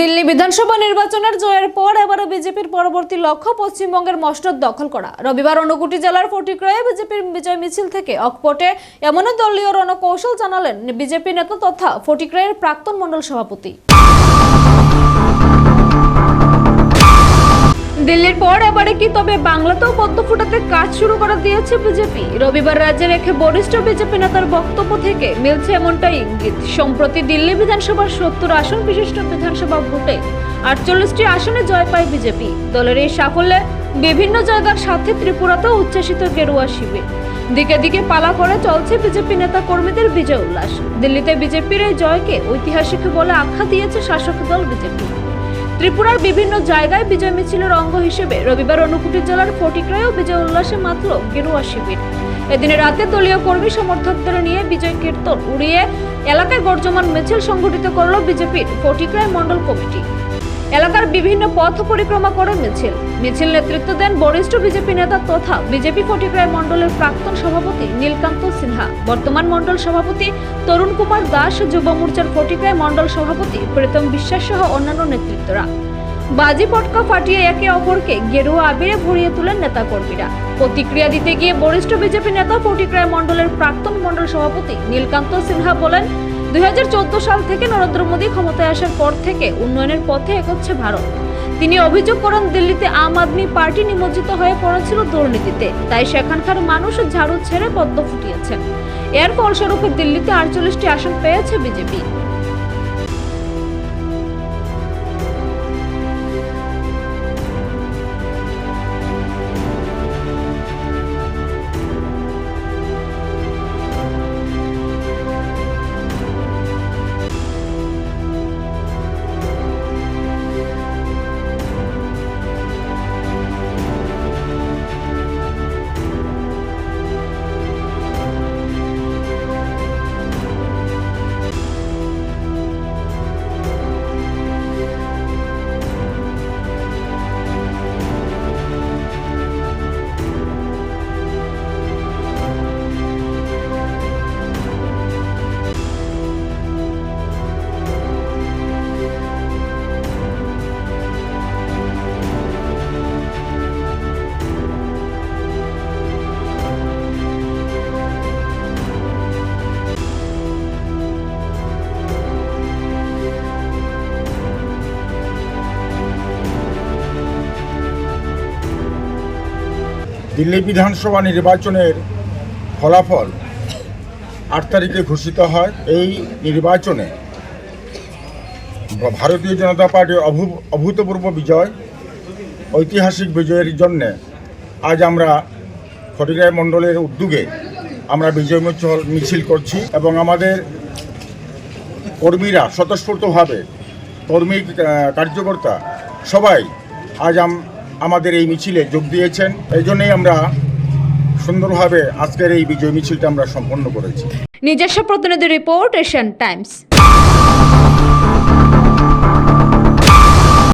দিল্লি বিধানসভা নির্বাচনের জয়ের পর এবারও বিজেপির পরবর্তী লক্ষ্য পশ্চিমবঙ্গের মসনদ দখল করা। রবিবার অনুকুটি জেলার ফটিক্রয়ে বিজেপির বিজয় মিছিল থেকে অকপটে এমন দলীয় রণকৌশল জানালেন বিজেপি নেতা তথা ফটিক্রয়ের প্রাক্তন মণ্ডল সভাপতি। দিল্লির পর এবারে কি? তবে বাংলাতেও পদ্ম ফুটাতে কাজ শুরু করে দিয়েছে বিজেপি। রবিবার রাজ্যে রেখে বরিষ্ঠ বিজেপি নেতার বক্তব্য থেকে মিলছে এমনটাই ইঙ্গিত। সম্প্রতি দিল্লি বিধানসভার সত্তর আসন বিশিষ্ট বিধানসভা ভোটে আটচল্লিশটি আসনে জয় পায় বিজেপি। দলের এই সাফল্যে বিভিন্ন জায়গার সাথে ত্রিপুরাতেও উচ্ছ্বাসিত গেরুয়া শিবির। দিকে দিকে পালা করে চলছে বিজেপি নেতা কর্মীদের বিজয় উল্লাস। দিল্লিতে বিজেপির এই জয়কে ঐতিহাসিক বলে আখ্যা দিয়েছে শাসক দল বিজেপি। ত্রিপুরার বিভিন্ন জায়গায় বিজয় মিছিলের অঙ্গ হিসেবে রবিবার অনুকুটি জেলার ফটিক্রয়ও বিজয় উল্লাসে মাত্র গেরুয়া শিবির। এদিনে রাতে দলীয় কর্মী সমর্থকদের নিয়ে বিজয় কীর্তন উড়িয়ে এলাকায় গর্জমান মিছিল সংগঠিত করল বিজেপির ফটিক্রয় মণ্ডল কমিটি। এলাকার বিভিন্ন পথ পরিক্রমা করে মিছিল। মিছিল নেতৃত্ব দেন বরিষ্ঠ বিজেপি নেতা তথা বিজেপি ফটিকরায় মণ্ডলের প্রাক্তন সভাপতি নীলকান্ত সিনহা। বর্তমান মণ্ডল সভাপতি তরুণ কুমার দাস, যুব মোর্চার ফটিকরায় মণ্ডল সভাপতি প্রীতম বিশ্বাস সহ অন্যান্য নেতৃত্বরা। বাজি পটকা ফাটিয়ে একে অপরকে গেরুয়া আবিরে ভরিয়ে তোলেন নেতাকর্মীরা। প্রতিক্রিয়া দিতে গিয়ে বরিষ্ঠ বিজেপি নেতা ফটিকরায় মণ্ডলের প্রাক্তন মণ্ডল সভাপতি নীলকান্ত সিনহা বলেন দুই সাল থেকে নরেন্দ্র মোদী ক্ষমতায় আসার পর থেকে উন্নয়নের পথে এগোচ্ছে ভারত। তিনি অভিযোগ করেন দিল্লিতে আম আদমি পার্টি নিমজ্জিত হয়ে পড়েছিল দুর্নীতিতে। তাই সেখানকার মানুষ ঝাড়ু ছেড়ে পদ্ম ফুটিয়েছেন। এর ফলস্বরূপে দিল্লিতে আটচল্লিশটি আসন পেয়েছে বিজেপি। দিল্লি বিধানসভা নির্বাচনের ফলাফল আট তারিখে ঘোষিত হয়। এই নির্বাচনে ভারতীয় জনতা পার্টির অভূ- অভূতপূর্ব বিজয়, ঐতিহাসিক বিজয়ের জন্যে আজ আমরা ফটিরায় মণ্ডলের উদ্যোগে আমরা বিজয় মিছিল মিছিল করছি এবং আমাদের কর্মীরা স্বতঃস্ফূর্তভাবে কর্মী কার্যকর্তা সবাই আজ আম- আমাদের এই মিছিলে যোগ দিয়েছেন। এই জন্যই আমরা সুন্দরভাবে আজকের এই বিজয় মিছিলটা আমরা সম্পন্ন করেছি। নিজস্ব প্রতিনিধি রিপোর্ট এশিয়ান টাইমস।